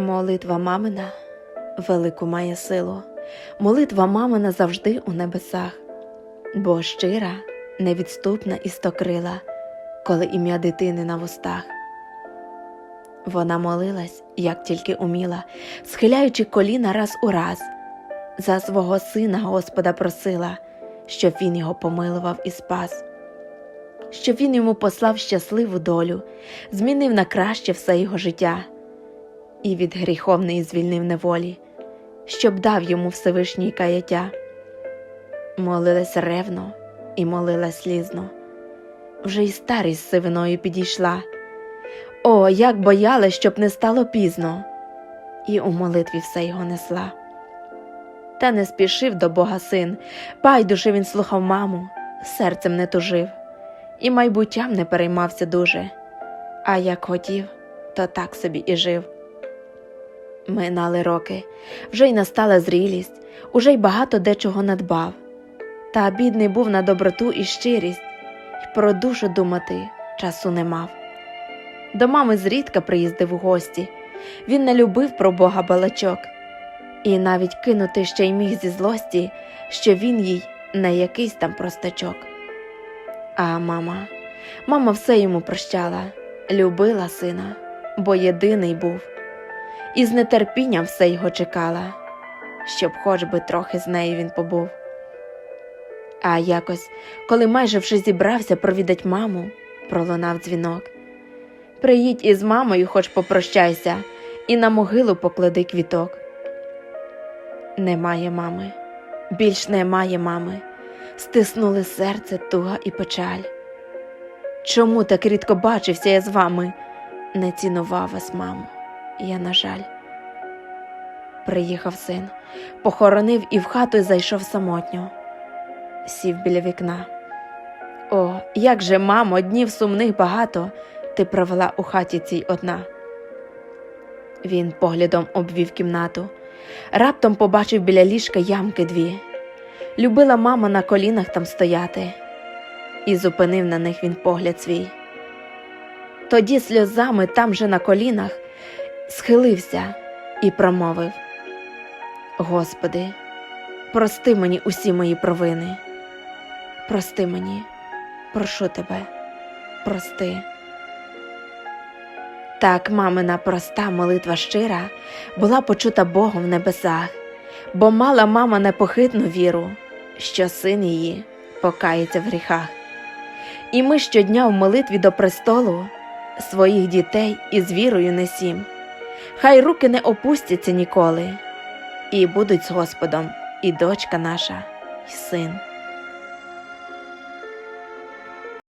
Молитва мамина велику має силу. Молитва мамина завжди у небесах, бо щира, невідступна і стокрила, коли ім'я дитини на вустах. Вона молилась, як тільки уміла, схиляючи коліна раз у раз. За свого сина Господа просила, щоб він його помилував і спас, щоб він йому послав щасливу долю, змінив на краще все його життя і від гріховної звільнив неволі, щоб дав йому Всевишній каяття. Молилась ревно і молилась слізно, вже й старість сивиною підійшла. О, як боялась, щоб не стало пізно, і у молитві все його несла. Та не спішив до Бога син, байдуже він слухав маму, серцем не тужив, і майбуттям не переймався дуже, а як хотів, то так собі і жив. Минали роки, вже й настала зрілість, уже й багато дечого надбав. Та бідний був на доброту і щирість, й про душу думати часу не мав. До мами зрідка приїздив у гості, він не любив про Бога балачок, і навіть кинути ще й міг зі злості, що він їй не якийсь там простачок. А мама, мама все йому прощала, любила сина, бо єдиний був і з нетерпінням все його чекала, щоб хоч би трохи з нею він побув. А якось, коли майже вже зібрався провідать маму, пролунав дзвінок. Приїдь із мамою, хоч попрощайся, і на могилу поклади квіток. Немає мами, більш немає мами, стиснули серце туга і печаль. Чому так рідко бачився я з вами? Не цінував вас, мамо я, на жаль. Приїхав син, похоронив і в хату зайшов самотньо, сів біля вікна. О, як же, мамо, днів сумних багато ти провела у хаті цій одна. Він поглядом обвів кімнату, раптом побачив біля ліжка ямки дві. Любила мама на колінах там стояти, і зупинив на них він погляд свій. Тоді сльозами там же на колінах схилився і промовив: Господи, прости мені усі мої провини, прости мені, прошу тебе, прости. Так мамина проста молитва щира була почута Богом в небесах, бо мала мама непохитну віру, що син її покається в гріхах. І ми щодня в молитві до престолу своїх дітей із вірою несім. Хай руки не опустяться ніколи, і будуть з Господом і дочка наша, і син.